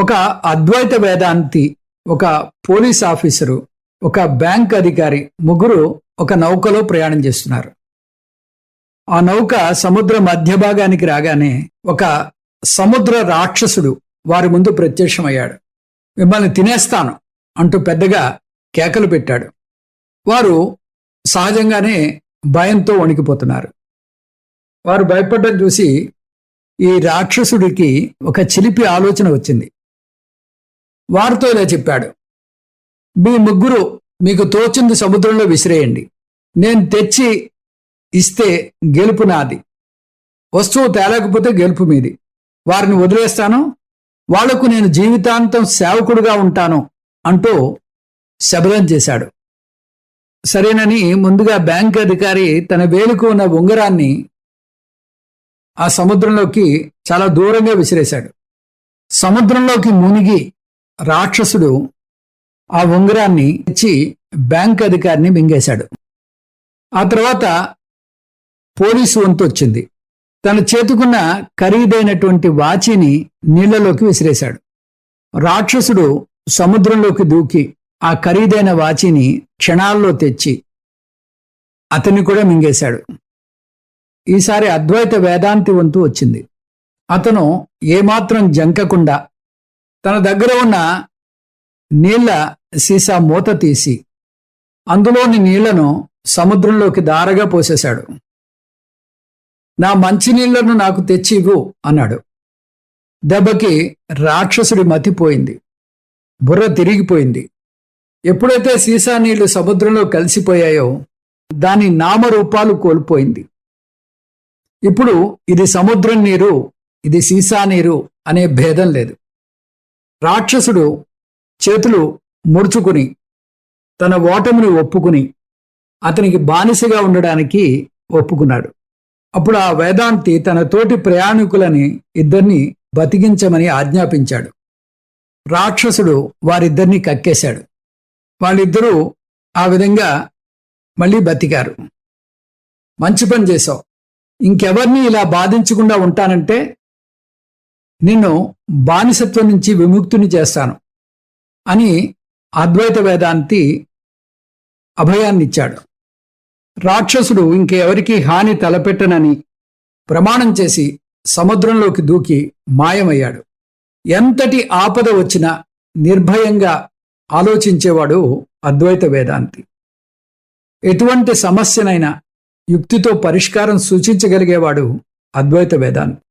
ఒక అద్వైత వేదాంతి ఒక police officer ఒక బ్యాంక్ అధికారి ముగ్గురు ఒక నౌకలో ప్రయాణం చేస్తున్నారు. ఆ నౌక సముద్ర మధ్య భాగానికి రాగానే ఒక సముద్ర రాక్షసుడు వారి ముందు ప్రత్యక్షమయ్యాడు. మిమ్మల్ని తినేస్తాను అంటూ పెద్దగా కేకలు పెట్టాడు. వారు సహజంగానే భయంతో వణికిపోతున్నారు. వారు భయపడడం చూసి ఈ రాక్షసుడికి ఒక చిలిపి ఆలోచన వచ్చింది. వారితో ఇలా చెప్పాడు. మీ ముగ్గురు మీకు తోచింది సముద్రంలో విసిరేయండి. నేను తెచ్చి ఇస్తే గెలుపు నాది. వస్తువు తేలేకపోతే గెలుపు మీది. వారిని వదిలేస్తాను. వాళ్ళకు నేను జీవితాంతం సేవకుడుగా ఉంటాను అంటూ శబలం చేశాడు. సరేనని ముందుగా బ్యాంక్ అధికారి తన వేలుకు ఉన్న ఉంగరాన్ని ఆ సముద్రంలోకి చాలా దూరంగా విసిరేశాడు. సముద్రంలోకి మునిగి రాక్షసుడు ఆ ఉంగరాన్ని ఇచ్చి బ్యాంక్ అధికారిని మింగేశాడు. ఆ తర్వాత పోలీసు వంతు వచ్చింది. తన చేతుకున్న ఖరీదైనటువంటి వాచిని నీళ్ళలోకి విసిరేశాడు. రాక్షసుడు సముద్రంలోకి దూకి ఆ ఖరీదైన వాచిని క్షణాల్లో తెచ్చి అతన్ని కూడా మింగేశాడు. ఈసారి అద్వైత వేదాంతి వంతు వచ్చింది. అతను ఏమాత్రం జంకకుండా తన దగ్గర ఉన్న నీళ్ళ సీసా మూత తీసి అందులోని నీళ్ళను సముద్రంలోకి దారగా పోసేశాడు. నా మంచినీళ్ళను నాకు తెచ్చి ఇవ్వు అన్నాడు. దెబ్బకి రాక్షసుడి మతిపోయింది బుర్ర తిరిగిపోయింది. ఎప్పుడైతే సీసా నీళ్ళు సముద్రంలో కలిసిపోయాయో దాని నామరూపాలు కోల్పోయింది. ఇప్పుడు ఇది సముద్రం నీరు ఇది సీసా నీరు అనే భేదం లేదు. రాక్షసుడు చేతులు ముడుచుకుని తన ఓటమిని ఒప్పుకుని అతనికి బానిసగా ఉండడానికి ఒప్పుకున్నాడు. అప్పుడు ఆ వేదాంతి తన తోటి ప్రయాణికులని ఇద్దరిని బతికించమని ఆజ్ఞాపించాడు. రాక్షసుడు వారిద్దరిని కక్కేశాడు. వాళ్ళిద్దరూ ఆ విధంగా మళ్ళీ బతికారు. మంచి పని చేశావు. ఇంకెవరిని ఇలా బాధించకుండా ఉంటానంటే నిన్ను బానిసత్వం నుంచి విముక్తుని చేస్తాను అని అద్వైత వేదాంతి అభయాన్నిచ్చాడు. రాక్షసుడు ఇంకెవరికి హాని తలపెట్టనని ప్రమాణం చేసి సముద్రంలోకి దూకి మాయమయ్యాడు. ఎంతటి ఆపద వచ్చినా నిర్భయంగా ఆలోచించేవాడు అద్వైత వేదాంతి. ఎటువంటి సమస్యనైనా యుక్తితో పరిష్కారం సూచించగలిగేవాడు అద్వైత వేదాంతి.